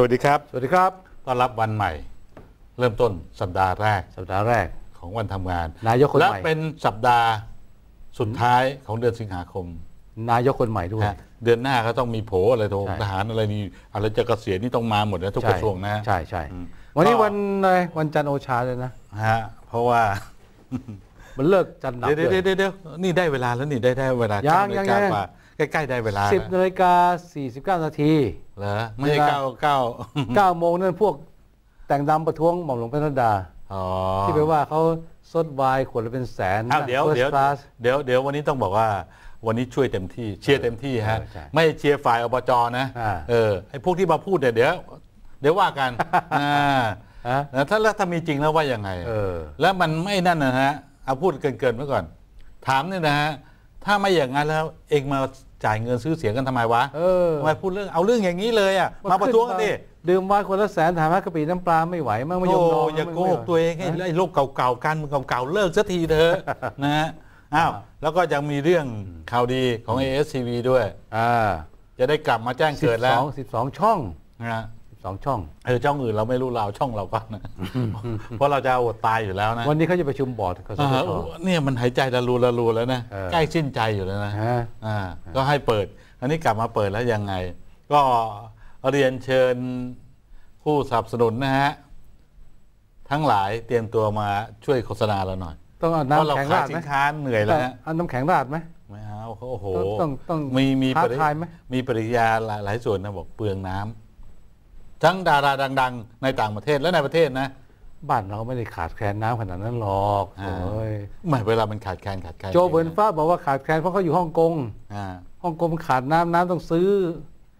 สวัสดีครับ สวัสดีครับต้อนรับวันใหม่ เริ่มต้นสัปดาห์แรก สัปดาห์แรกของวันทำงาน นายกคนและใหม่เป็นสัปดาห์สุดท้ายของเดือนสิงหาคม นายกคนใหม่ด้วยนะเดือนหน้าก็ต้องมีโผอะไรโทใช่ทหารอะไรนี่อะไรจะเกษียณนี่ต้องมาหมดนะทุกกระทรวงนะ ใช่ใช่อืมวันนี้ก็วันอะไรวันจันทร์โอชาเลยนะฮะเพราะว่ามันเลิกจันทร์ดับเดี๋ยวเลเดี๋ยวยเดี๋ยวเดี๋ยวนี่ได้เวลาแล้วนี่ได้ได้เวลายัเก้างนาฬิยังกายังกว่า ใกล้ๆได้เวลาสิบแล้วนาฬิกาสี่สิบเก้านาทีเหรอไม่ใช่เวลาเก้าเก้าเก้าโมงนั่นพวกแต่งดำประท้วงหม่อมหลวงพันธดาอ๋อที่ไปว่าเขาซดไวน์ขวดละเป็นแสนอ้าวเดี๋ยว First เดี๋ยว class เดี๋ยวเดี๋ยววันนี้ต้องบอกว่าวันนี้ช่วยเต็มที่เชียร์เต็มที่ฮะเออใช่ไม่เชียร์ฝ่ายอบจนะอ่าเออไอ้พวกที่มาพูดเนี่ยเดี๋ยวเดี๋ยวว่ากันอ่าฮะแล้วถ้าแล้วถ้ามีจริงแล้วว่ายังไงเออแล้วมันไม่นั่นนะฮะเอาพูดเกินๆไว้ก่อน ถามเนี่ยนะฮะถ้าไม่อย่างนั้นแล้วเองมา จ่ายเงินซื้อเสียงกันทำไมวะเออทำไมพูดเรื่องเอาเรื่องอย่างนี้เลยอะมาประท้วงกันดิดื่มไวน์ขวดละแสนถามว่ากะปิน้ำปลาไม่ไหวมั้งไม่ยอมโอ้นอนอย่ามั้งโกหกตัวเองให้ไอ้โลกเก่าๆการเมืองเก่าๆเลิกสักทีเถอะนะฮะอ้าวแล้วก็ยังมีเรื่องข่าวดีของ ASCV ด้วยอ่าจะได้กลับมาแจ้งสิเกิบดแล้สวองสิบสองช่องนะฮะ สิบสองช่องเออช่องอื่นเราไม่รู้เราเอาช่องเราก่อนนะเพราะเราจะเอาอดตายอยู่แล้วนะวันนี้เขาจะประชุมบอร์ดกสอ่าทชเนี่ยมันหายใจละรูละรูแล้วนะเออใกล้สิ้นใจอยู่แล้วนะฮะอ่าก็ให้เปิด อันนี้กลับมาเปิดแล้วยังไง ก็เรียนเชิญผู้สนับสนุนนะฮะทั้งหลายเตรียมตัวมาช่วยโฆษณาเราหน่อยต้องเอาเพราะเราน้ำแข็งขายราดสิไหมนค้าเหนื่อยแล้วฮะเอาน้ำแข็งราดไหมไม่เอาเขาโอ้โหต้องต้องมีมีท้าปริทายไหมมีปริยาหลายหลายส่วนนะบอกเปลืองน้ำ ทั้งดาราดัง ๆ ในต่างประเทศและในประเทศนะ บ้านเราไม่ได้ขาดแคลนน้ำขนาดนั้นหรอกอ่าโอ้ยไม่เวลามันขาดแคลนขาดแคลนโจเบิร์นฟ้าบอกว่าขาดแคลนเพราะเขาอยู่ฮ่องกงอ่าฮ่องกงขาดน้ำน้ำต้องซื้อ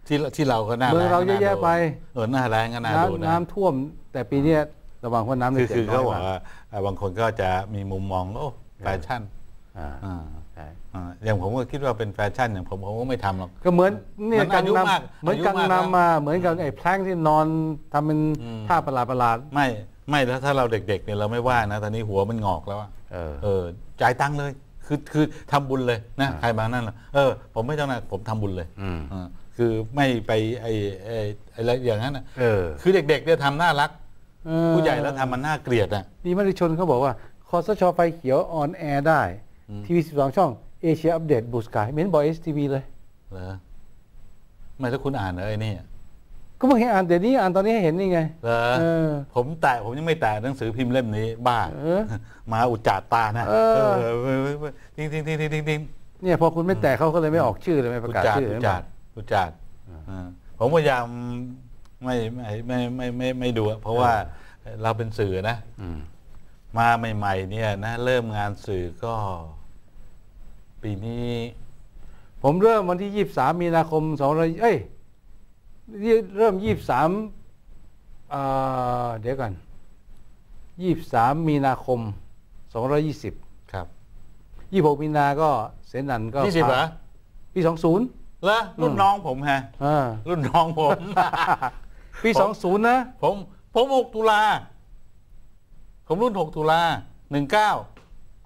ที่ที่เราก็น่าเมืองเราเยอะแยะไปเออหน้าแรงก็น่าดูน้ำนะน้ำท่วม แต่ปีเนี้ยระวังว่าน้ำในคือเจ็คือดเขาร้อยบอกบาทว่าเอ่อบางคนก็จะมีมุมมองโอ้แฟชั่น อ่าอ่าใช่อ่าอย่างผมก็คิดว่าเป็นแฟชั่นอย่างผมผมก็ไม่ทำหรอกก็เหมือนเนี่ยมันกัอางยุมากนำเหมือนอายุกังมากนำมาเหมือนกับไอ้แพลงที่นอนทำเป็นอืมท่าประหลาดประหลาดไม่ไม่แล้วถ้าเราเด็กๆเนี่ยเราไม่ว่านะตอนนี้หัวมันงอกแล้วอะๆเออเออจ่ายตังค์เลยคือคือทำบุญเลยนะอ่าใครมานั่นน่ะเออ ผมไม่ต้องนะผมทำบุญเลยอืมอ่าคือไม่ไปไอ้ไอ้ไอ้อะไรอย่างนั้นน่ะเออคือเด็กๆเนี่ยทำน่ารักเออผู้ใหญ่แล้วทำมันน่าเกลียดอะมีมติชนเขาบอกว่าคอสชไฟเขียวออนแอร์ได้อืมทีวี12ช่อง เอเชียอัปเดตบูสกายเม้นบอกเอสทีวีเลยเหรอไม่ถ้าคุณอ่านเหรอไอ้นี่ก็เพิ่งเห็นอ่านเดี๋ยวนี้อ่านตอนนี้ให้เห็นนี่ไงเหรอเออผมแตะผมยังไม่แตะหนังสือพิมพ์เล่มนี้ บ้าเออมาอุจจาตานะเออเออทิ้งทิ้งทิ้งทิ้งทิ้งทิ้งเนี่ยพอคุณไม่แตะเขาก็เลยไม่ออกชื่อเลยไม่ประอุจกาศจาชื่ออุเห็จนจาปะอุจจาอ่าผมพยายามไม่ไม่ไม่ไม่ไม่ไม่ดูอะเพราะว่าเราเป็นสื่อนะอืมมาใหม่ ๆ เนี่ยนะ เริ่มงานสื่อก็ ปีนี้ ผมเริ่มวันที่ 23 มีนาคม200เอ้ยเริ่ม 23อ่าเดี๋ยวก่อน23 มีนาคม 220 ครับ 26 มีนาก็เสนันก็ยี่สิบเหรอปี 20แล้วรุ่นน้องผมฮะอ่ารุ่นน้องผม ปีผม20 นะ ผม ผมหกตุลา ผมรุ่นหกตุลาหนึ่งเก้า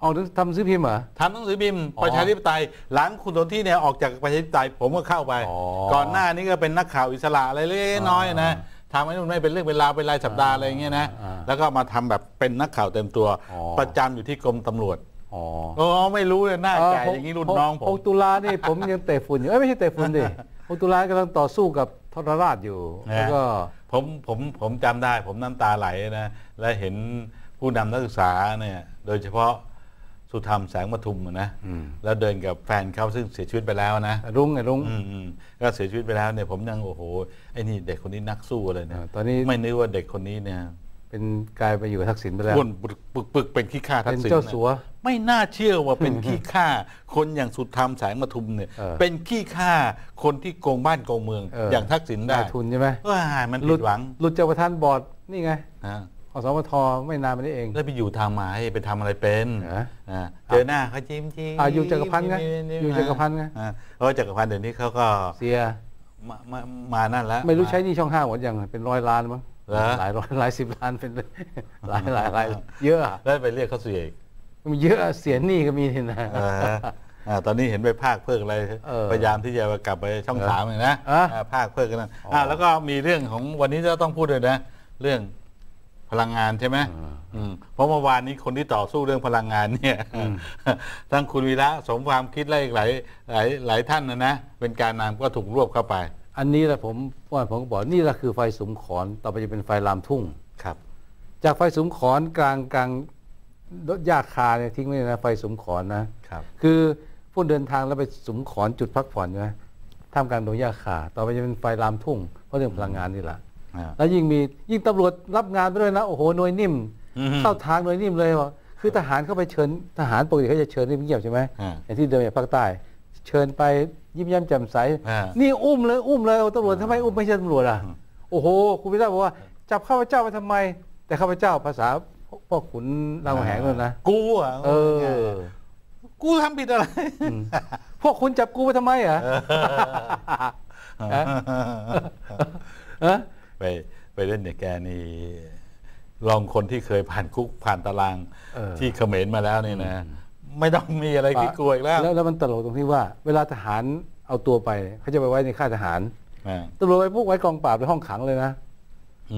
ออกหนังทำซื้อพิมพ์เหรอทำหนังสือพิมพ์อ๋อประชาธิปไตย หลังคุณสนที่เนี่ยออกจากประชาธิปไตยผมก็เข้าไปอ๋อก่อนหน้านี้ก็เป็นนักข่าวอิสระอะไรเล็กๆน้อยๆนะอ่าทำให้นู่นไม่เป็นเรื่องเป็นราวเป็นรายสัปดาห์อะไรอย่างเงี้ยนะอ่าแล้วก็มาทำแบบเป็นนักข่าวเต็มตัวอ๋อประจำอยู่ที่กรมตำรวจอ๋ออ๋อไม่รู้เลยหน้าแก่อย่างนี้รุ่นน้องผม6ตุลานี่ผมยังเตะฝุ่นอยู่เอ้ยไม่ใช่เตะฝุ่นดิ6ตุลากำลังต่อสู้กับทรราชอยู่นะแล้วก็ผมผมผมจำได้ ผมน้ำตาไหลนะและเห็นผู้นำนักศึกษาเนี่ยโดยเฉพาะ สุธรรมแสงปทุมอะนะอืมแล้วเดินกับแฟนเขาซึ่งเสียชีวิตไปแล้วนะ รุ้งไงรุ้งอืมอืมก็เสียชีวิตไปแล้วเนี่ยผมยังโอ้โหไอ้นี่เด็กคนนี้นักสู้เลยเนี่ยอ่าตอนนี้ไม่นึกว่าเด็กคนนี้เนี่ยเป็นกลายไปอยู่กับทักษิณไปแล้วอ้วนปึกปึกปึกเป็นขี้ข้าทัเป็กนษิณเจ้านะสัว ไม่น่าเชื่อว่าเป็นขี้ข้าคนอย่างสุดธรรมแสงปทุมเนี่ยเออเป็นขี้ข้าคนที่โกงบ้านโกงเมืองเออออย่างทักษิณได้ได้ทุนใช่ไหมว่ามันหลุผิดดหวังหลุดจากประธานบอร์ดนี่ไงนะ อสมทไม่นานมานี้เองแล้วไปอยู่ทำไมไปทำอะไรเป็นเหรออ่าเจอหน้าเขาจิ้มจิ้มอ่าอยู่จักรพันธ์ไงจิ้มอยู่จักรพันธ์ไงอ่าเพราะจักรพันธ์เดี๋ยวนี้เขาก็เสียมามามานั่นแล้วไม่รู้ใช้หนี่ช่องห้าหมดยังเป็นร้อยล้านมั้งเหรอหลายร้อยหลายสิบล้านเป็นหลายหลายหลายเยอะอะแล้วไปเรียกเขาเสียอีกมันเยอะอะเสียหนี้ก็มีนี่นะเอออ่าตอนนี้เห็นไปภาคเพิกอะไรเออพยายามที่จะกลับไปช่องเออสามเลยนะอะอ่าภาคเพิกกันนั่นอ๋ออ่อ่าแล้วก็มีเรื่องของวันนี้จะต้องพูดเลยนะ เรื่อง พลังงานใช่ไหมอ่าอืมเพราะเมื่อวานนี้คนที่ต่อสู้เรื่องพลังงานเนี่ยอืมทั้งคุณวีระสมความคิดและอีกหลายหลายหลายท่านนะนะเป็นการนำก็ถูกรวบเข้าไป อันนี้แหละผมว่าผมก็บอกนี่แหละคือไฟสุมขอนต่อไปจะเป็นไฟลามทุ่งครับ จากไฟสุมขอนกลางกลางหญ้าคาเนี่ยทิ้งไว้นะไฟสุมขอนนะครับ คือผู้เดินทางแล้วไปสุมขอนจุดพักผ่อนใช่ไหมท่ามกลางดงหญ้าคาต่อไปจะเป็นไฟลามทุ่งเพราะเรื่องพลังงานนี่แหละอ่า แล้วยิ่งมียิ่งตำรวจรับงานไปด้วยนะโอ้โหหน่วยนิ่มอืมเข้าทางหน่วยนิ่มเลยว่าคือทหารเข้าไปเชิญทหารปกติเขาจะเชิญเงียบๆใช่ไหมอ่าอย่างที่เดินไปภาคใต้ เชิญไปยิ้มแย้มแจ่มใสอ่านี่นี่อุ้มเลยอุ้มเลยเอาตำรวจทำไมอุ้มไม่ใช่ตำรวจอะอืมโอ้โหคุณพิธาบอกว่าจับข้าพเจ้าไปทำไม แต่ข้าพเจ้าภาษาพ่อขุนรามคำแหงนั่นนะกูอะเออ กูทำผิดอะไรอืมพวกคุณจับกูไปทำไมอะเอะ ไปไปเล่นเนี่ยแกนี่ลองคนที่เคยผ่านคุกผ่านตารางเออที่เขมรมาแล้วนี่นะ ไม่ต้องมีอะไรที่กลัวอีกแล้วแล้ว แล้วมันตลกตรงที่ว่า เวลาทหารเอาตัวไปเขาจะไปไว้ในค่ายทหารอ่าตำรวจไปพวกไว้กองปราบในห้องขังเลยนะ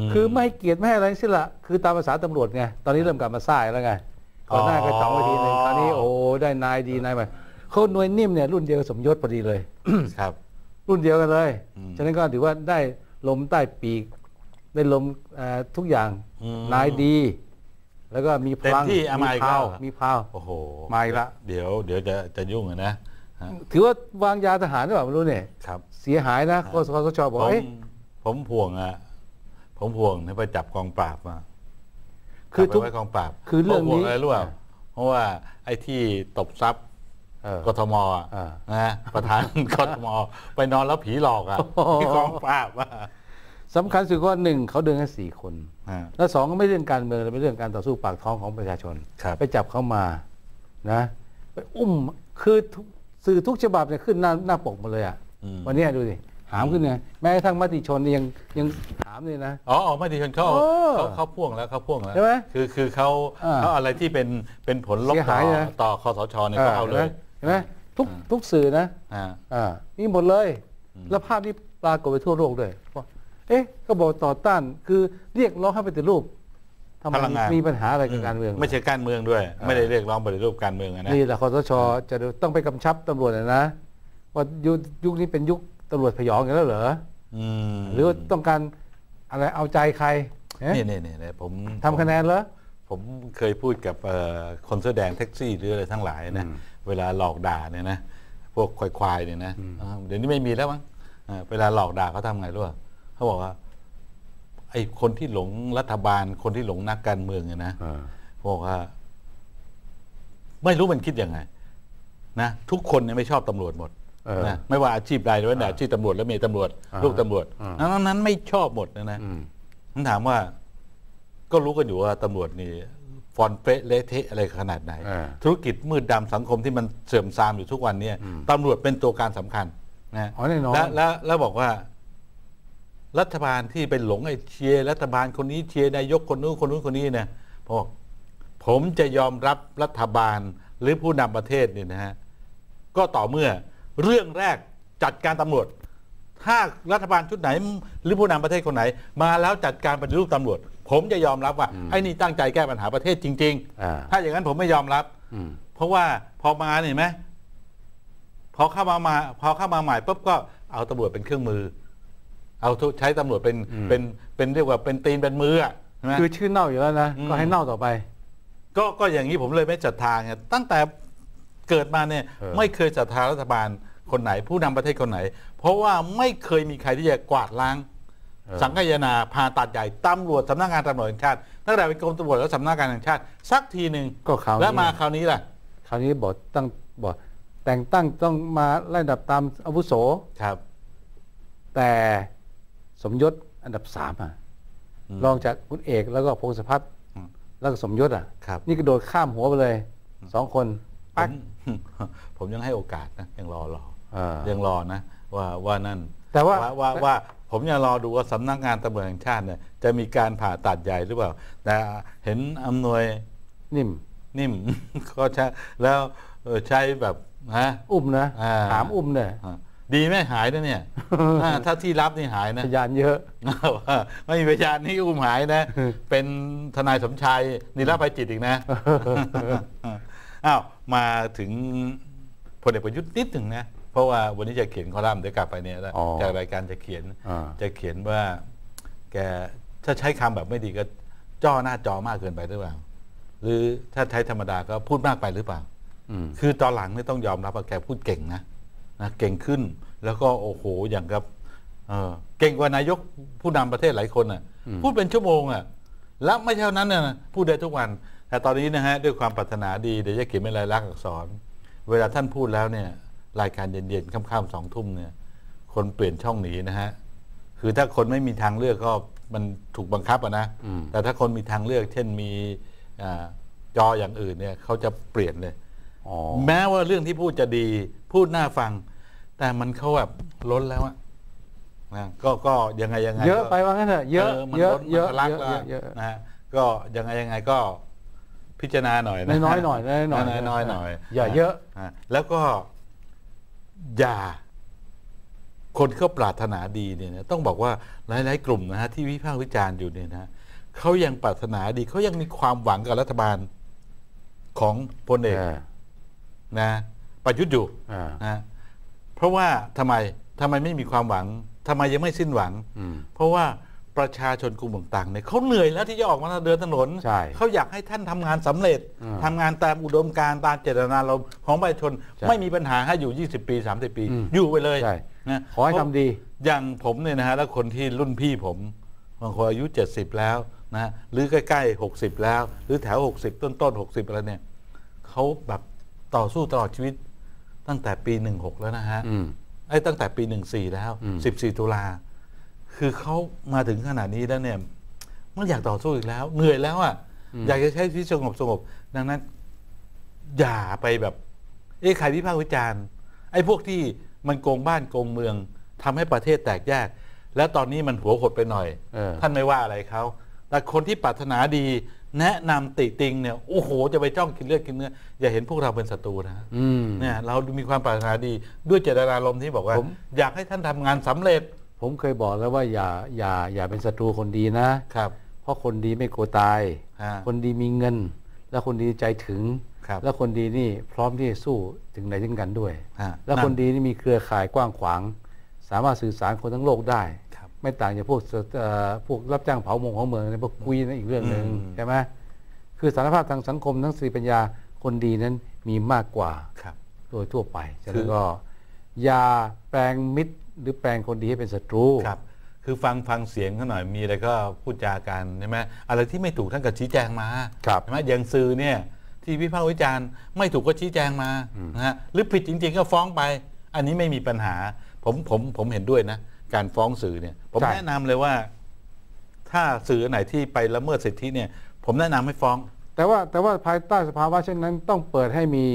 มคือไม่ให้เกียรติไม่ให้อะไรทั้งสิ้นละคือตามภาษาตำรวจไงตอนนี้เริ่มกลับมาซ่ายแล้วไงก่อนหน้าอ๋อเคยต่องไปทีหนึ่งคราวนี้โอ้ได้นายดีนายใหม่เขาหน่วยนิ่มเนี่ยรุ่นเดียวกับสมยศพอดีเลยครับ รุ่นเดียวกันเลยอืมฉะนั้นก็ถือว่าได้ ลมใต้ปีก ได้ลมเอ่อทุกอย่างอืมนายดี แล้วก็มีพลังเต็มที่เอามาอีกพาวแล้วมีพาวโอ้โหมาอีกละเดี๋ยวเดี๋ยวจะจะยุ่งอะนะฮะถือว่าวางยาทหารหรือเปล่าไม่รู้เนี่ยครับ เสียหายนะกสคสชบอกผมเอ้ยผมห่วงอะผมห่วงให้ไปจับกองปราบมาคือทุกจับไปไว้กองปราบคือเรื่องนี้พวกห่วอะไรรู้เปล่าเพราะว่าไอ้ที่ตบทรัพย์เออ กทมอะอ่านะประธานกทมไปนอนแล้วผีหลอกอะโอ้โหที่กองปราบอะสำคัญสุดก็หนึ่งเขาเดินแค่สี่คนอ่าแล้วสองก็ไม่เรื่องการเมืองเลยเป็นเรื่องการต่อสู้ปากท้องของประชาชนครับไปจับเขามานะไปอุ้มคือทุกสื่อทุกฉบับเนี่ยขึ้นหน้าหน้าปกหมดเลยอะอืมวันเนี้ยดูสิหามขึ้นไงแม้กระทั่งมติชนนี่ยังยังหามเลยนะอ๋ออ๋อไม่ดีชนเขาเออเขาเขาพ่วงแล้วเขาพ่วงแล้วใช่ไหมคือคือเขาอ่าเขาอะไรที่เป็นเป็นผลลบเสียต่หาอยนะต่อคอสชเนี่ยเขาเอาเลย เห็นไหมทุกอ่าทุกสื่อนะอ่าอ่านี่หมดเลยอืมแล้วภาพนี้ปรากฏไปทั่วโลกด้วยว่าเอ๊ะก็บอกต่อต้านคือเรียกร้องให้ปฏิรูปทำไมพลังงานมีปัญหาอะไรกับการเมือง ไม่ใช่การเมืองด้วยอ่าไม่ได้เรียกร้องปฏิรูปการเมืองอะนะนี่แหละคอสชจะต้องไปกำชับตำรวจนะนะว่ายุคยุคนี้เป็นยุคตำรวจพยองกันแล้วเหรออืมหรือว่าต้องการอะไรเอาใจใครเอ๊ะนี่นี่นี่นี่ผมทำคะแนนเหรอผมเคยพูดกับเอ่อคนเสื้อแดงแท็กซี่หรืออะไรทั้งหลายนะอืม เวลาหลอกด่าเนี่ยนะพวกควายๆเนี่ยนะอืมอ่าเดี๋ยวนี้ไม่มีแล้วมั้งอ่าเวลาหลอกด่าเขาทำไงรู้ป่ะเขาบอกว่าไอ้คนที่หลงรัฐบาลคนที่หลงนักการเมืองเนี่ยนะอ่าบอกว่า ไม่รู้มันคิดยังไงนะทุกคนเนี่ยไม่ชอบตำรวจหมดเออนะไม่ว่าอาชีพใดหรือว่าอาชีพตำรวจและเมียตำรวจอ่าลูกตำรวจอ่านั้นนั้นไม่ชอบหมดนะนะอืมผมถามว่า ก็รู้กันอยู่ว่าตำรวจนี่ ฟอนเป๊ะเละเทะอะไรขนาดไหนอ่าธุรกิจมืดดำสังคมที่มันเสื่อมทรามอยู่ทุกวันเนี่ยอืมตำรวจเป็นตัวการสำคัญนะอ๋อแน่นอนและและแล้วบอกว่า รัฐบาลที่เป็นหลงไอ้เชียร์รัฐบาลคนนี้เชียร์นายกคนนู้นคนนู้นคนนี้เนี่ยบอกผมจะยอมรับรัฐบาลหรือผู้นำประเทศเนี่ยนะฮะก็ต่อเมื่อเรื่องแรกจัดการตำรวจ ถ้ารัฐบาลชุดไหน หรือผู้นำประเทศคนไหน มาแล้วจัดการปฏิรูปตำรวจ ผมจะยอมรับว่าอืมไอ้นี่ตั้งใจแก้ปัญหาประเทศจริงอ่าๆถ้าอย่างนั้นผมไม่ยอมรับอืมเพราะว่าพอมาเนี่ยเห็นไหมพอเข้ามามาพอเข้ามาใหม่ปุ๊บก็เอาตำรวจเป็นเครื่องมือ เอาทุใช้ตำรวจเป็นอืมเป็นเป็นเรียกว่าเป็นตีนเป็นมืออะใช่ไหมคือชื่อเน่าอยู่แล้วนะอืมก็ให้เน่าต่อไป ก็ก็อย่างนี้ผมเลยไม่ศรัทธาไงตั้งแต่เกิดมาเนี่ยเออไม่เคยศรัทธารัฐบาลคนไหน ผู้นำประเทศคนไหน เพราะว่าไม่เคยมีใครที่จะกวาดล้างเออ สังคายนาผ่าตัดใหญ่ตำรวจสำนักงานตำรวจแห่งชาติตั้งแต่เป็นกรมตำรวจและสำนักงานแห่งชาติ สักทีหนึ่งก็คราวนี้แล้วมาคราวนี้ล่ะ คราวนี้บอกตั้งบอกแต่งตั้งต้องมาไล่ดับตามอาวุโสครับ แต่สมยศอันดับสามอะอืมรองจากคุณเอกแล้วก็พงศพัฒน์อืมแล้วก็สมยศอะครับนี่กระโดดข้ามหัวไปเลยสองคนผปักมผมยังให้โอกาสนะยังรอรออ่ายังรอนะว่าว่านั่นแต่ว่าว่าว่า ผมยังรอดูว่าสำนักงานตำรวจแห่งชาติเนี่ยจะมีการผ่าตัดใหญ่หรือเปล่า แต่เห็นอำนวยนิ่มนิ่ม ก็ใช้แล้วเอ่อใช้แบบนะอุ้มนะอ่าถามอุ้มเนี่ยอ่าดีไหมหายนะเนี่ยอ่าถ้าที่รับนี่หายนะพยานเยอะว่าไม่มีพยานนี่อุ้มหายนะ เป็นทนายสมชายนิรภัยจิตอีกนะอ้าวมาถึงพลเอกประยุทธ์นิดหนึ่งนะ เพราะว่าวันนี้จะเขียนคอลัมน์เดี๋ยวกลับไปเนี่ยอ๋อจากรายการจะเขียนอ่าจะเขียนว่า แกถ้าใช้คำแบบไม่ดีก็จ้อหน้าจอมากเกินไปหรือเปล่า หรือถ้าใช้ธรรมดาก็พูดมากไปหรือเปล่าอืมคือตอนหลังนี่ต้องยอมรับว่าแกพูดเก่งนะนะเก่งขึ้นแล้วก็โอ้โหอย่างกับเออเก่งกว่านายกผู้นำประเทศหลายคนอะ พูดเป็นชั่วโมงอะแล้วไม่ใช่เท่านั้นนะพูดได้ทุกวัน แต่ตอนนี้นะฮะด้วยความปรารถนาดีเดี๋ยวจะเขียนเป็นลายลักษณ์อักษร เวลาท่านพูดแล้วเนี่ย รายการเย็นๆค่ำๆสองทุ่มเนี่ย คนเปลี่ยนช่องหนีนะฮะ คือถ้าคนไม่มีทางเลือกก็มันถูกบังคับอะนะอืมแต่ถ้าคนมีทางเลือก เช่นมีอาจออย่างอื่นเนี่ยเขาจะเปลี่ยนเลยอ๋อแม้ว่าเรื่องที่พูดจะดี พูดน่าฟัง แต่มันเขาแบบล้นแล้วอะนะก็ก็ยังไงยังไงเยอะก็ไปว่างั้นเถอะเยอะมันเยอะล้นเยอะมันทะลักเยอะแล้วเยอะนะฮะก็ยังไงยังไงก็พิจารณาหน่อยนะน้อยๆหน่อยน้อยๆหน่อยน้อยๆหน่อยอย่าเยอะนะแล้วก็ อย่าคนเขาปรารถนาดีเนี่ยนะต้องบอกว่าหลาย ๆ กลุ่มนะฮะที่วิพากษ์วิจารณ์อยู่เนี่ยนะเขายังปรารถนาดีเขายังมีความหวังกับรัฐบาลของพลเอกเออนะประยุทธ์อยู่อ่านะเพราะว่าทำไมทำไมไม่มีความหวังทำไมยังไม่สิ้นหวังอืมเพราะว่า ประชาชนกลุ่มต่างๆเนี่ยเขาเหนื่อยแล้วที่จะออกมาเดินถนนใช่เขาอยากให้ท่านทำงานสำเร็จอืมทำงานตามอุดมการณ์ตามเจตนารมณ์ของประชาชนใช่ไม่มีปัญหาให้อยู่ 20 ปี 30 ปีอืมอยู่ไปเลยใช่นะขอให้ทำดี อย่างผมเนี่ยนะฮะแล้วคนที่รุ่นพี่ผมบางคนอายุ 70 แล้วนะหรือใกล้ๆ 60 แล้ว หรือแถว 60 ต้นๆ 60 อะไรเนี่ยเขาแบบต่อสู้ตลอดชีวิตตั้งแต่ปี 16 แล้วนะฮะอืมไอ้ตั้งแต่ปี 14 แล้วอืม14 ตุลา คือเขามาถึงขนาดนี้แล้วเนี่ยมันอยากต่อสู้อีกแล้ว เหนื่อยแล้วอะอยากจะใช้ชีวิตสงบสงบดังนั้น อย่าไปแบบเอ้ใครวิพากษ์วิจารณ์ไอ้พวกที่มันโกงบ้านโกงเมืองทำให้ประเทศแตกแยก แล้วตอนนี้มันหัวหดไปหน่อยเออท่านไม่ว่าอะไรเขาแต่คนที่ปรารถนาดีแนะนำติติงเนี่ยโอ้โห จะไปจ้องกินเลือดกินเนื้ออย่าเห็นพวกเราเป็นศัตรูนะอืมเนี่ยเรามีความปรารถนาดีด้วยเจตนารมณ์ที่บอกว่าผมอยากให้ท่านทำงานสำเร็จ ผมเคยบอกแล้วว่าอย่าอย่าอย่าเป็นศัตรูคนดีนะครับ เพราะคนดีไม่กลัวตายอ่าคนดีมีเงิน แล้วคนดีใจถึง ครับแล้วคนดีนี่พร้อมที่จะสู้ถึงไหนถึงกันด้วยอ่าแล้วคนดีนี่มีเครือข่ายกว้างขวาง สามารถสื่อสารคนทั้งโลกได้ ครับไม่ต่างจากพวกเอ่อพวกรับจ้างเผามงของเมืองในพวกกุยนั่นอีกเรื่องหนึ่งอืม ใช่ไหมคือสารภาพทางสังคมทั้งสติปัญญาคนดีนั้นมีมากกว่า ครับ โดยทั่วไป ฉะคืนั้นอก็อย่าแปลงมิตร หรือแปลงคนดีให้เป็นศัตรูครับ คือฟังฟังเสียงเขาหน่อยมีอะไรก็พูดจากันใช่ไหมอะไรที่ไม่ถูกท่านก็ชี้แจงมาครับใช่ไหมอย่างสื่อเนี่ยที่วิพากษ์วิจารณ์ไม่ถูกก็ชี้แจงมานะฮะหรือผิดจริง ๆ ก็ฟ้องไป อันนี้ไม่มีปัญหา ผมผมผมเห็นด้วยนะ การฟ้องสื่อเนี่ย ผมใช่แนะนำเลยว่า ถ้าสื่ออันไหนที่ไปละเมิดสิทธิเนี่ย ผมแนะนำให้ฟ้อง แต่ว่าแต่ว่าภายใต้สภาวะเช่นนั้น ต้องเปิดให้มี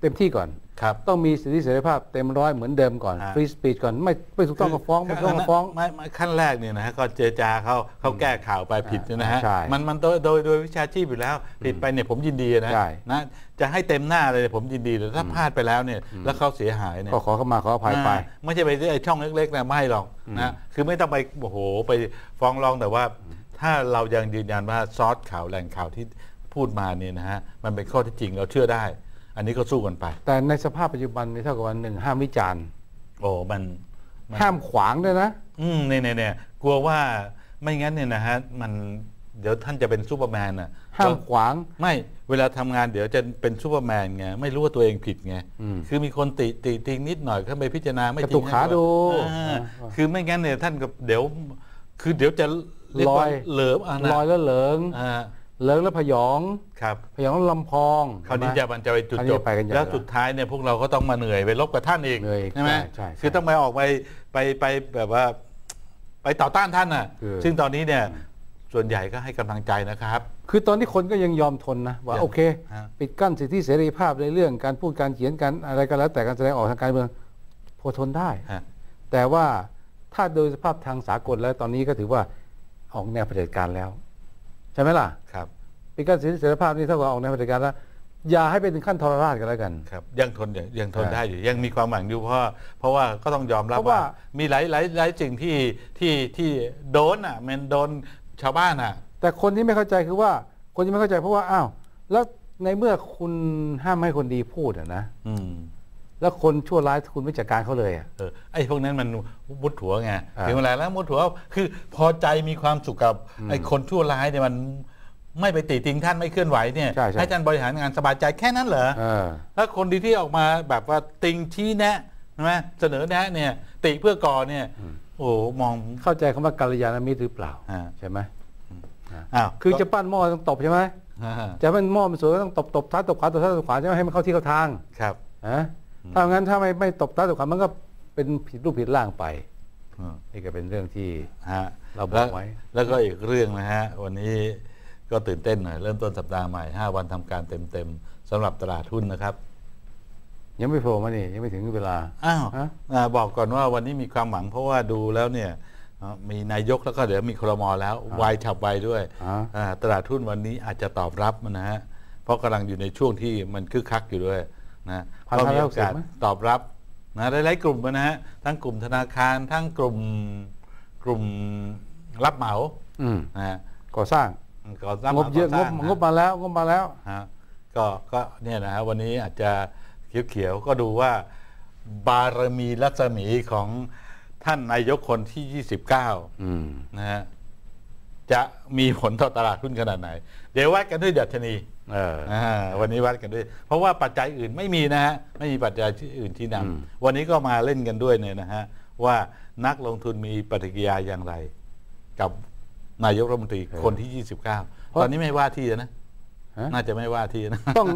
เต็มที่ก่อนครับ ต้องมีสิทธิเสรีภาพเต็มร้อยเหมือนเดิมก่อนอ่าฟรีสปีชก่อนไม่ไม่ถูกต้องก็ฟ้องไม่ถูกต้องก็ฟ้องไม่ไม่ขั้นแรกเนี่ยนะฮะก็เจรจาเขาเขาแก้ข่าวไปผิดเนี่ยนะฮะใช่มันมันโดยโดยโดยวิชาชีพอยู่แล้วผิดไปเนี่ยผมยินดีนะใช่นะนะจะให้เต็มหน้าเลยผมยินดีเลยถ้าพลาดไปแล้วเนี่ยแล้วเขาเสียหายเนี่ยก็ขอเข้ามาขออภัยไปอ่าไม่ใช่ไปไอ้ช่องเล็กๆนะไม่หรอกนะคือไม่ต้องไปโอ้โหไปฟ้องร้องแต่ว่า ถ้าเรายังยืนยันว่าซอสข่าวแหล่งข่าวที่พูดมาเนี่ยนะฮะมันเป็นข้อเที่จริงเราเชื่อได้ อันนี้ก็สู้กันไป แต่ในสภาพปัจจุบันมีเท่ากับวันหนึ่งห้ามวิจารณ์โอ้มันมันห้ามขวางด้วยนะ อืมเนี่ยเนี่ยเนี่ยกลัวว่าไม่งั้นเนี่ยนะฮะมันเดี๋ยวท่านจะเป็นซูเปอร์แมนอะห้ามขวางไม่เวลาทำงานเดี๋ยวจะเป็นซูเปอร์แมนไงไม่รู้ว่าตัวเองผิดไงอืมคือมีคนติติติงนิดหน่อยเข้าไปพิจารณาไม่กระจริตุงกขาดูอ่าอ่าคือไม่งั้นเนี่ยท่านก็เดี๋ยว คือเดี๋ยวจะเรียกว่าลอย เหลิมอะนะลอยแล้วเหลิง อ่า เหลิงแล้วพยองครับพยองแล้วลำพองคราวนี้ใช่จะไหมมันจะไปจุดคราวนี้จบจะไปกันใหญ่แล้วแล้วสุดท้ายเนี่ยพวกเราก็ต้องมาเหนื่อยไปลบกับท่านอีกเหนื่อยอีกใช่ไหมใช่ใช่คือต้องไปออกไปไปไปแบบว่า ไปต่อต้านท่านน่ะคือซึ่งตอนนี้เนี่ยส่วนใหญ่ก็ให้กำลังใจนะครับ คือตอนนี้คนก็ยังยอมทนนะว่ายังโอเคฮะปิดกั้นสิทธิเสรีภาพในเรื่องการพูดการเขียนการอะไรก็แล้วแต่การแสดงออกทางการเมืองพอทนได้ฮะแต่ว่าถ้าโดยสภาพทางสากลแล้วตอนนี้ก็ถือว่าออกแนวเผด็จการแล้ว ใช่ไหมล่ะครับปิดกั้นสิทธิเสรีภาพนี่เท่ากับออกแนวเผด็จการแล้วอย่าให้เป็นถึงขั้นทรราชกันแล้วกัน ครับยังทนอยู่ยังทนอ่าได้อยู่ยังมีความหวังอยู่เพราะเพราะว่าก็ต้องยอมรับเพราะว่าว่ามีหลายหลายหลายสิ่งที่ที่ที่โดนอะมันโดนชาวบ้านอะ แต่คนที่ไม่เข้าใจคือว่าคนที่ไม่เข้าใจเพราะว่าอ้าวแล้วในเมื่อคุณห้ามให้คนดีพูดอะนะ อืม แล้วคนชั่วร้ายคุณไม่จัดการเขาเลยอะเออไอ้พวกนั้นมันมุดหัวไงอ่าถึงเวลาแล้วมุดหัวคือพอใจมีความสุขกับไอ้คนชั่วร้ายเนี่ยมันไม่ไปติติงท่านไม่เคลื่อนไหวเนี่ยใช่ใช่ให้ท่านบริหารงานสบายใจแค่นั้นเหรอเออแล้วคนดีที่ออกมาแบบว่าติงชี้แนะใช่ไหมเสนอแนะเนี่ยติเพื่อก่อเนี่ยโอ้โหมองเข้าใจคำว่ากัลยาณมิตรหรือเปล่าอ่าใช่ไหมอ้าวคือก็จะปั้นหม้อต้องตบใช่ไหมอ่าจะเป็นหม้อมันสวยก็ต้องตบตบท้ายตบขวาตบท้ายตบขวาใช่ไหมให้มันเข้าที่เข้าทางครับนะ ถ้างั้นถ้าไม่ไม่ตบท้ายตบขวามันก็เป็นผิดรูปผิดร่างไปอืมนี่ก็เป็นเรื่องที่ฮะเราบอกไว้แล้วแล้วก็อีกเรื่องนะฮะ วันนี้ก็ตื่นเต้นหน่อย เริ่มต้นสัปดาห์ใหม่ 5 วันทำการเต็มๆสำหรับตลาดหุ้นนะครับ ยังไม่โผล่มานี่ยังไม่ถึงเวลา อ้าวฮะอ่าบอกก่อนว่าวันนี้มีความหวังเพราะว่าดูแล้วเนี่ยอ่ามีนายกแล้วก็เดี๋ยวมีครมแล้วไวฉับไวด้วยอ่าอ่าตลาดหุ้นวันนี้อาจจะตอบรับนะฮะเพราะกำลังอยู่ในช่วงที่มันคึกคักอยู่ด้วย นะพันก็ห้ามีร้อยโอกาสหกสิบไหมตอบรับนะหลายๆกลุ่มนะฮะทั้งกลุ่มธนาคารทั้งกลุ่มกลุ่มรับเหมาอืมนะฮะก่อสร้างก่อสร้างงบเยอะก่งสบร้างงบมาแล้วงบมาแล้วฮะก็ก็เนี่ยนะฮะวันนี้อาจจะเขียวๆก็ดูว่าบารมีรัศมีของท่านนายกคนที่ 29อืมนะฮะ จะมีผลต่อตลาดหุ้นขนาดไหน เดี๋ยววัดกันด้วยดัชนีเอออ่าวันนี้วัดกันด้วย เพราะว่าปัจจัยอื่นไม่มีนะฮะไม่มีปัจจัยที่อื่นที่นำอืมวันนี้ก็มาเล่นกันด้วยเนี่ยนะฮะว่านักลงทุนมีปฏิกิริยาอย่างไร กับนายกรัฐมนตรีคนที่ 29 ตอนนี้ไม่ว่าที่แล้วนะฮะน่าจะไม่ว่าที่นะ ต้อง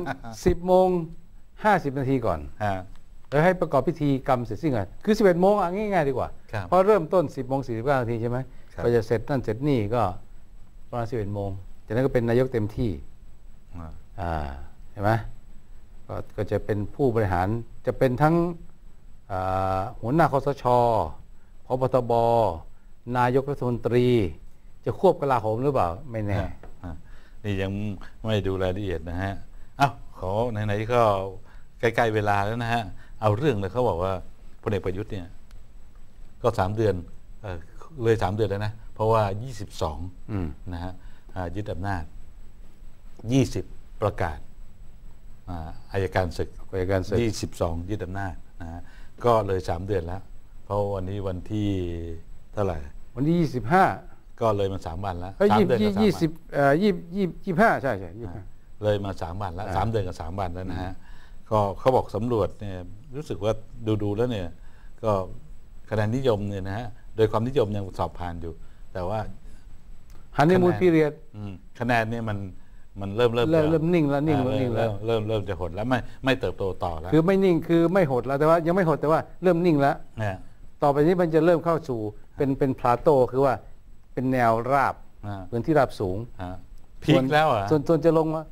สิบโมงห้าสิบนาทีก่อนฮะแล้วให้ประกอบพิธีกรรมเสร็จสิ้นก่อนคือสิบเอ็ดโมงอะง่ายๆดีกว่าครับเพราะเริ่มต้นสิบโมงสี่สิบเก้านาทีใช่ไหมครับ ก็จะเสร็จนั่นเสร็จนี่ก็ประมาณสิบเอ็ดโมงจากนั้นก็เป็นนายกเต็มที่อ่าอ่าใช่ไหมก็ก็จะเป็นผู้บริหารจะเป็นทั้งอ่าหัวหน้าคอสชพบทบนายกรัฐมนตรี จะควบกลาโหมหรือเปล่า ไม่แน่อ่านี่ยังไม่ดูรายละเอียดนะฮะเอ้าขอไหนๆก็ใกล้ๆเวลาแล้วนะฮะ เอาเรื่องเลยเขาบอกว่าพลเอกประยุทธ์เนี่ย ก็สามเดือน เอ่อเลยสามเดือนแล้วนะ เพราะว่า 22อืมนะฮะอ่ายึดอำนาจ 20 ประกาศอ่าอายการศึกไปการเสร็จ22 ยึดอำนาจนะฮะก็เลยสามเดือนแล้ว เพราะวันนี้วันที่เท่าไหร่ วันที่ยี่สิบห้าก็เลยมาสามวันแล้วเอ้ยสามยี่เดือนยี่กับสามยี่วันสิบเอ่อยี่ยี่ยี่ห้าใช่ใช่ยี่ห้าเลยมาสามวันแล้วอ่าสามเดือนกับสามวันแล้วนะฮะก็เขาบอกสำรวจเนี่ยรู้สึกว่าดูดูๆแล้วเนี่ยก็คะแนนนิยมเนี่ยนะฮะ โดยความนิยมยังสอบผ่านอยู่ แต่ว่าฮันนีมูนคะแนนพีเรียดอืมคะแนนเนี่ยมันมันเริ่มเริ่มเริ่มจะเริ่มนิ่งแล้วนิ่งแล้วอ่านิ่งแล้วเริ่มเริ่มเริ่มจะหดแล้วไม่ไม่เติบโตต่อแล้วคือไม่นิ่งคือไม่หดแล้วแต่ว่ายังไม่หดแต่ว่าเริ่มนิ่งแล้วเนี่ยต่อไปนี้มันจะเริ่มเข้าสู่เป็นเป็นพลาโตคือว่าเป็นแนวราบอ่าพื้นที่ราบสูงฮะพีคแล้วเหรอะส่วนส่วนจะลงมา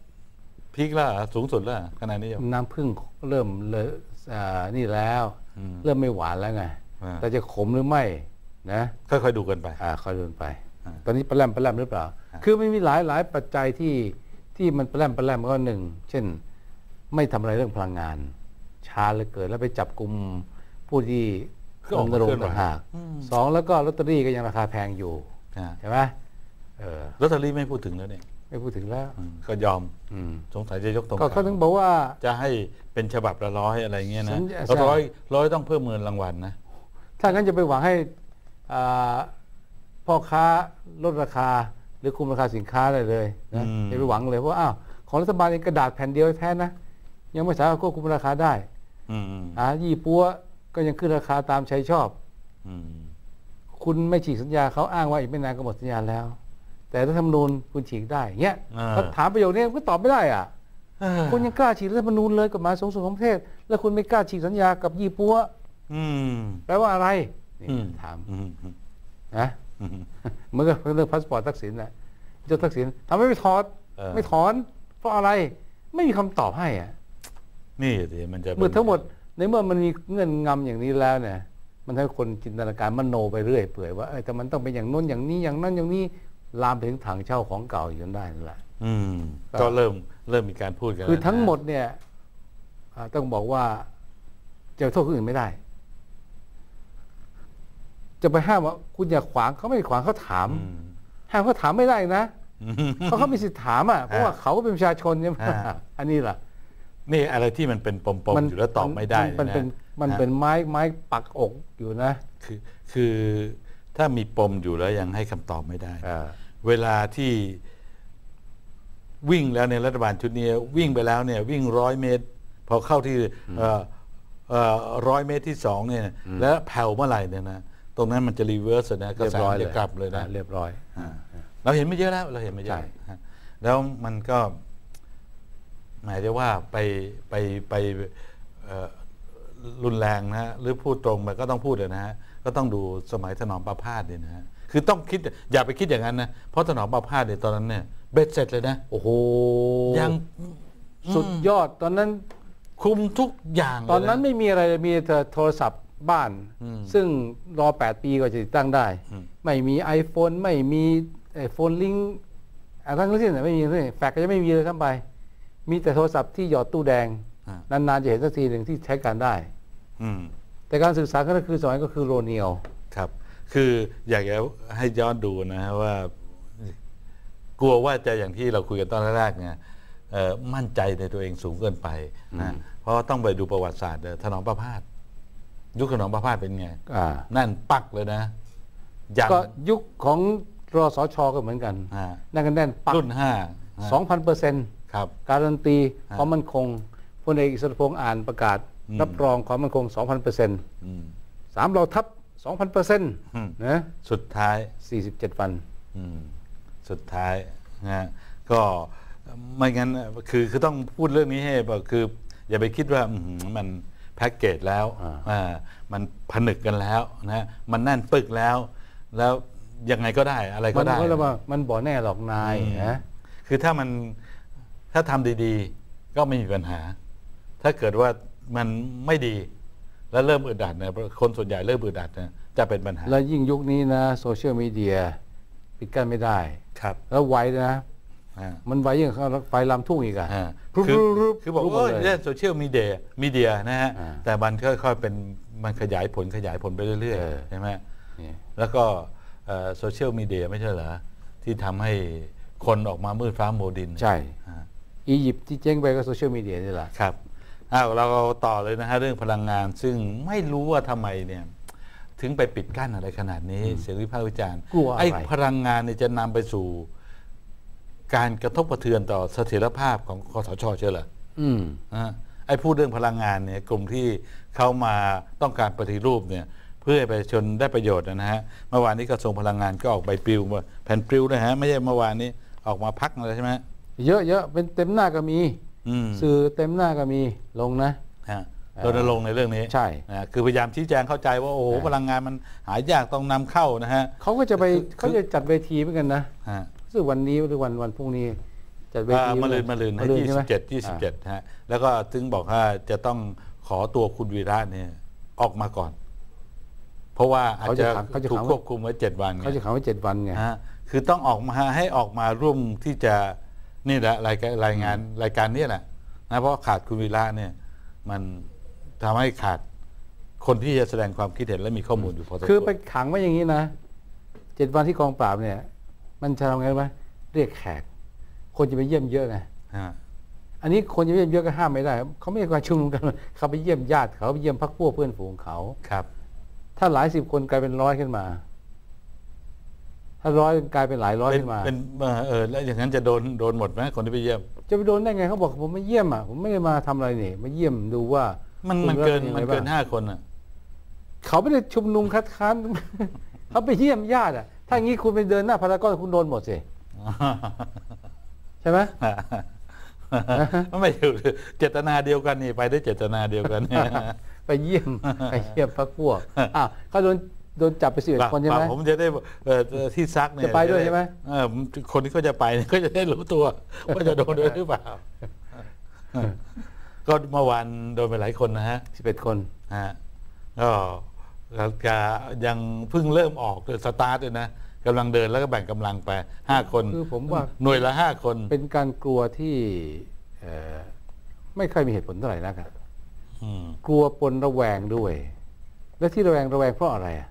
พีคแล้วเหรอสูงสุดแล้วเหรอคะแนนนิยมน้ำพึ่งเริ่มเลยอ่านี่แล้วอืมเริ่มไม่หวานแล้วไงอ่าแต่จะขมหรือไม่ นะค่อยๆดูกันไป อ่าคอยดูไปอ่าตอนนี้ปลาแรมปลาแรมหรือเปล่าอ่า คือไม่มีหลายหลายปัจจัยที่ที่มันปลาแรมปลาแรมก็หนึ่งเช่น ไม่ทำอะไรเรื่องพลังงาน ช้าเหลือเกินแล้วไปจับกลุ่มผู้ที่ก็ออกรมาณรงเคลื่อนค์ไหวต่างหากอืมสองแล้วก็ลอตเตอรี่ก็ยังราคาแพงอยู่อ่าใช่ไหมเออลอตเตอรี่ไม่พูดถึงแล้วเนี่ยไม่พูดถึงแล้วอืมก็ยอมอืมสงสัยจะยกตรงก็เขาถึงบอกว่าจะให้เป็นฉบับละร้อยอะไรเงี้ยสันะญญาแล้วร้อยร้อยต้องเพิ่มเงินรางวัลนะถ้างั้นจะไปหวังให้อ่า พ่อค้าลดราคา หรือคุมราคาสินค้าได้เลยนะอืมอย่าไปหวังเลยเพราะว่าอ้าวของรัฐบาลเองกระดาษแผ่นเดียวแท้นะยังไม่สามารถควบคุมราคาได้อืมอืมอ่ายี่ปัวก็ยังขึ้นราคาตามใจชอบอืมคุณไม่ฉีกสัญญาเขาอ้างว่าอีกไม่นานก็หมดสัญญาแล้ว แต่รัฐธรรมนูญคุณฉีกได้เงี้ยอ่าเขาถามประโยคนี้ก็ตอบไม่ได้อะเอ้ยคุณยังกล้าฉีกรัฐธรรมนูญเลยกฎหมายสูงสุดของประเทศ แล้วคุณไม่กล้าฉีกสัญญากับยี่ปัวอืมแปลว่าอะไร นี่อืมถามอืมอืมนะอืมเหมื่อนกับเรื่องพาสปอร์ตทักษิณแหละเจ้าทักษิณทำไมไม่ถอดเออไม่ถอน เพราะอะไรไม่มีคำตอบให้อะนี่สิมันจะป็นเมื่อทั้งหมด ในเมื่อมันมีเงื่อนงำอย่างนี้แล้วเนี่ย มันทำให้คนจินตนาการมโนไปเรื่อยเปื่อยว่าเออแต่มันต้องเป็นอย่างโน้นอย่างนี้อย่างนั้นอย่างนี้ลามไปถึงถังเช่าของเก่าอยู่จนได้นั่นแหละอืมก็ก็เริ่มเริ่มมีการพูดกัน คือแล้วนะทั้งหมดเนี่ยอ่าต้องบอกว่าจะโทษคนอื่นไม่ได้ จะไปห้ามว่าคุณอย่าขวางเขาไม่ได้ขวางเขาถามอืมห้ามเขาถามไม่ได้นะอืมเพราะเขามีสิทธิ์ถามอะเพราะว่าเขาก็เป็นประชาชนใช่ไหมอ่าอันนี้ล่ะนี่อะไรที่มันเป็นปมๆอยู่แล้วตอบไม่ได้มันเป็นยะมันเป็นไม้ไม้ปักอกอยู่นะ คือคือถ้ามีปมอยู่แล้วยังให้คำตอบไม่ได้อ่าเวลาที่วิ่งแล้วในยรัฐบาลชุดนี้วิ่งไปแล้วเนี่ยวิ่งร้อยเมตร พอเข้าที่ร้อยเมตรที่สองเนี่ยแล้วแผ่วเมื่อไหร่เนี่ยนะ ตรงนั้นมันจะรีเวิร์สนะกระเรียแสบร้อยมันเลจะยกลับเลยนะอ่าเรียบร้อยอ่าเราเห็นไม่เยอะแล้ว เราเห็นไม่เยอะใช่ฮะแล้วมันก็หมายถึงว่าไปไปไปเอ่อรุนแรงนะฮะหรือพูดตรงไปก็ต้องพูดเลยนะฮะก็ต้องดูสมัยถนอมประพาสเนี่ยนะฮะคือต้องคิดอย่าไปคิดอย่างนั้นนะเพราะถนอมประพาสเนี่ยตอนนั้นเนี่ยเบ็ดเสร็จเลยนะโอ้โหยังสุดยอดตอนนั้นคุมทุกอย่างเลยะตอนนั้นไม่มีอะไรเลยมีแต่โทรศัพท์ บ้านอืมซึ่งรอ 8 ปีกว่าจะติดตั้งได้อืมไม่มี iPhone ไม่มีโฟนลิงอะไรทั้งสิ้นไม่มีเลยแฟกก็จะไม่มีเลยทั้งไป มีแต่โทรศัพท์ที่หยอดตู้แดงอะนานๆจะเห็นสักทีหนึ่งที่ใช้การได้อืมแต่การศึกษาก็คือสมัยก็คือโรเนียลครับ คืออยากจะให้ย้อนดูนะฮะว่า กลัวว่าจะอย่างที่เราคุยกันตอนแรกเนี่ยเอ่อมั่นใจในตัวเองสูงเกินไปนะเพราะต้องไปดูประวัติศาสตร์เอ่อถนอมประพาส ยุคถนอมประพาสเป็นไงอ่านั่นปักเลยนะยันก็ยุคของรอสชก็เหมือนกันอ่านั่นกันแน่นปักรุ่นห้าอ่าสองพันเปอร์เซ็นต์ครับการันตีฮะความมั่นคงพลเอกอิสรพงษ์อ่านประกาศอืมรับรองความมั่นคง 2,000เปอร์เซ็นต์อืมสามเราทับ 2,000เปอร์เซ็นต์อืมนะสุดท้าย 47 วันอืมสุดท้ายนะฮะก็ไม่งั้นคือคือต้องพูดเรื่องนี้ให้แบบคือ อย่าไปคิดว่าอื้อหือมัน แพ็กเกจแล้วอ่าอ่ามันผนึกกันแล้วนะฮะมันแน่นปึกแล้ว แล้วยังไงก็ได้อะไรมัก็นได้ก็เลยว่ามันบ่แน่หรอกนายอืมนะคือถ้ามันถ้าทำดีๆ ก็ไม่มีปัญหา ถ้าเกิดว่ามันไม่ดีแล้วเริ่มอึดอัดเนี่ยคนส่วนใหญ่เริ่มอึดอัดเนี่ยจะเป็นปัญหา แล้วยิ่งยุคนี้นะโซเชียลมีเดียปิดกั้นไม่ได้ ครับ แล้วไวนะอ่า มันไวยิ่งเขาไฟลำทุ่งอีกอะอ่ารูปคือรูปรูปคือบอกรูปหมว่าดเลยเล่นโซเชียลมีเดียมีเดียนะฮะอ่าแต่มันค่อยๆเป็นมันขยายผลขยายผลไปเรื่อยเออๆใช่ไหมนี่แล้วก็โซเชียลมีเดียไม่ใช่เหรอ ที่ทำให้คนออกมามืดฟ้าโมวดิน ใช่อ่าอียิปต์ที่เจ๊งไปก็โซเชียลมีเดียนี่แหละครับอ้าวเราต่อเลยนะฮะเรื่องพลังงาน ซึ่งไม่รู้ว่าทำไมเนี่ยถึงไปปิดกั้นอะไรขนาดนี้ เสียงวิพากษ์วิจารณ์กลัวอะไรไอ้พลังงานเนี่ยจะนำไปสู่ การกระทบกระเทือนต่อเสถียรภาพของคอสชเชื่อเหรออืมอ่าไอ้พูดเรื่องพลังงานเนี่ยกลุ่มที่เข้ามาต้องการปฏิรูปเนี่ยเพื่อให้ประชาชนได้ประโยชน์นะฮะเมื่อวานนี้กระทรวงพลังงานก็ออกใบปลิวมาแผ่นปลิวนะฮะไม่ใช่เมื่อวานนี้ออกมาพักอะไรใช่ไหมเยอะเยอะเป็นเต็มหน้าก็มีอืมสื่อเต็มหน้าก็มีลงนะฮะอ่ารณรงค์ในเรื่องนี้ใช่นะคือพยายามชี้แจงเข้าใจว่าโอ้โหใช่พลังงานมันหายากต้องนำเข้านะฮะเขาก็จะไปคือเขาจะจัดเวทีเหมือนกันนะฮะ ซึ่งวันนี้หรือวันวันพรุ่งนี้จัดเวอ่าทีมาลืนมาลืนมะให้รืนยี่ใช่สิไหมบเจ็ดยี่สิบเจ็ดฮะแล้วก็ถึงบอกว่าจะต้องขอตัวคุณวีระเนี่ยออกมาก่อน เพราะว่าอาจจะถูกควบคุมไว้เจ็ดวันอ่าไงเขาจะขังไว้เจ็ดวันไงฮะคือต้องออกมาให้ออกมาร่วมที่จะนี่แหละรายการรายงานรายการนี้แหละนะเพราะขาดคุณวีระเนี่ย มันทำให้ขาดคนที่จะแสดงความคิดเห็นและมีข้อมูลอยู่พอสมควรคือไปขังไว้อย่างนี้นะเจ็ดวันที่กองปราบเนี่ย มันจะทำไงไหมเรียกแขก คนจะไปเยี่ยมเยอะไงฮะอันนี้คนจะไปเยี่ยมเยอะก็ห้ามไม่ได้เขาไม่ให้การชุมนุมกันเขาไปเยี่ยมญาติเขาไปเยี่ยมพักพวกเพื่อนฝูงเขาครับ ถ้าหลายสิบคนกลายเป็นร้อยขึ้นมา ถ้าร้อยกลายเป็นหลายร้อยเป็นขึ้นมาเป็นเออเออแล้วอย่างนั้นจะโดนโดนหมดไหมคนที่ไปเยี่ยม จะไปโดนได้ไงเขาบอกผมมาเยี่ยมอะผมไม่ได้มาทำอะไรนี่มาเยี่ยมดูว่า มันคุณมันเกินว่ามันยังไงเกินบ้างห้าคนอะเขาไม่ได้ชุมนุมคัดค้านเขาไปเยี่ยมญาติอะ ถ้างี้คุณไปเดินหน้าพารากอนคุณโดนหมดสิใช่ไหมไม่ถูกเจตนาเดียวกันนี่ไปด้วยเจตนาเดียวกันไปเยี่ยมไปเยี่ยมพักพวกอ้าวเขาโดนโดนจับไปสิบเอ็ดคนใช่ไหมผมจะได้เอ่อที่ซักเนี่ยจะไปด้วยใช่ไหมเออคนที่เขาจะไปเนี่ยก็จะได้รู้ตัวว่าจะโดนด้วยหรือเปล่าก็เมื่อวานโดนไปหลายคนนะฮะสิบเอ็ดคนฮะก็ จะยังเพิ่งเริ่มออกเลยสตาร์ทเลยนะกำลังเดินแล้วก็แบ่งกำลังไปห้าคนคือผมว่าหน่วยละห้าคน เป็นการกลัวที่เอ่อไม่ค่อยมีเหตุผลเท่าไหร่นักอะอืมกลัวปนระแวงด้วย และที่ระแวงระแวงเพราะอะไรอะ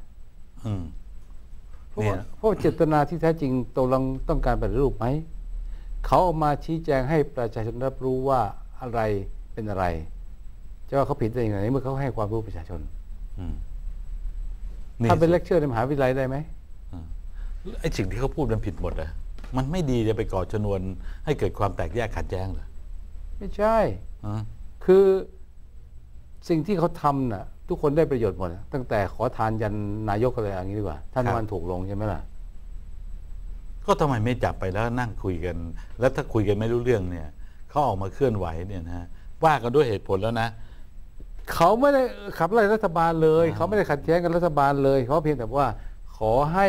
อืมเพราะเนี่ว่ายเพราะว่าเจตนาที่แท้จริงตกลงต้องการปฏิรูปไหมเขาเอามาชี้แจงให้ประชาชนรับรู้ว่าอะไรเป็นอะไร จะว่าเขาผิดได้ยังไงเมื่อเขาให้ความรู้ประชาชน อืมนี่ ถ้าเป็นเลคเชอร์ในมหาวิทยาลัยได้ไหมไอ้สิ่งที่เขาพูดมันผิดหมดเลยมันไม่ดีจะไปก่อชนวน ให้เกิดความแตกแยกขัดแย้งเหรอไม่ใช่ฮะคือสิ่งที่เขาทำน่ะ ทุกคนได้ประโยชน์หมด ตั้งแต่ขอทานยันนายกอะไรอย่างนี้ดีกว่า ท่านวันถูกลงใช่ไหมล่ะ ก็ทำไมไม่จับไปแล้วนั่งคุยกัน แล้วถ้าคุยกันไม่รู้เรื่องเนี่ยเขาออกมาเคลื่อนไหวเนี่ยนะฮะว่ากันด้วยเหตุผลแล้วนะ เขาไม่ได้ขับไล่รัฐบาลเลยอ่าเขาไม่ได้ขัดแย้งกับรัฐบาลเลยเขาเพียงแต่ว่า ขอให้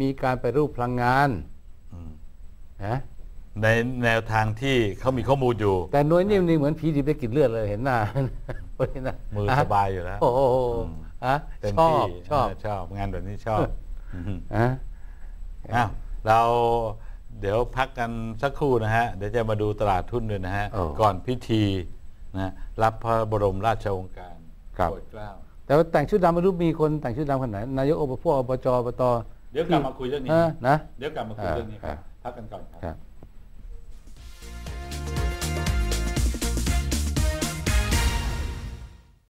มีการไปรูปพลังงานอืมนะในแนวทางที่เขามีข้อมูลอยู่ แต่หน่วยนิ่มนี่เหมือนผีดิบได้กลินเลือดเลยเห็นหน้าเห็นหน้ามือฮะสบายอยู่แล้วโอ้โหอืมฮะเต็มชอที่บชอบเชอบงานแบบนี้ชอบมฮะอ้าวเราเดี๋ยวพักกันสักครู่นะฮะ เดี๋ยวจะมาดูตลาดทุนด้วยนะฮะโอ้ก่อนพิธี นะรับพระบรมราชโองการครับ โปรดเกล้า แต่ว่าแต่งชุดดำไม่รู้มีคนแต่งชุดดำคนไหนนายกอบพวกอบจอบตเดี๋ยวกลับมาคุยเรื่องนี้ฮะนะ เดี๋ยวกลับมาคุยเรื่องนี้ครับอ่าพักกันก่อนครับ ครับ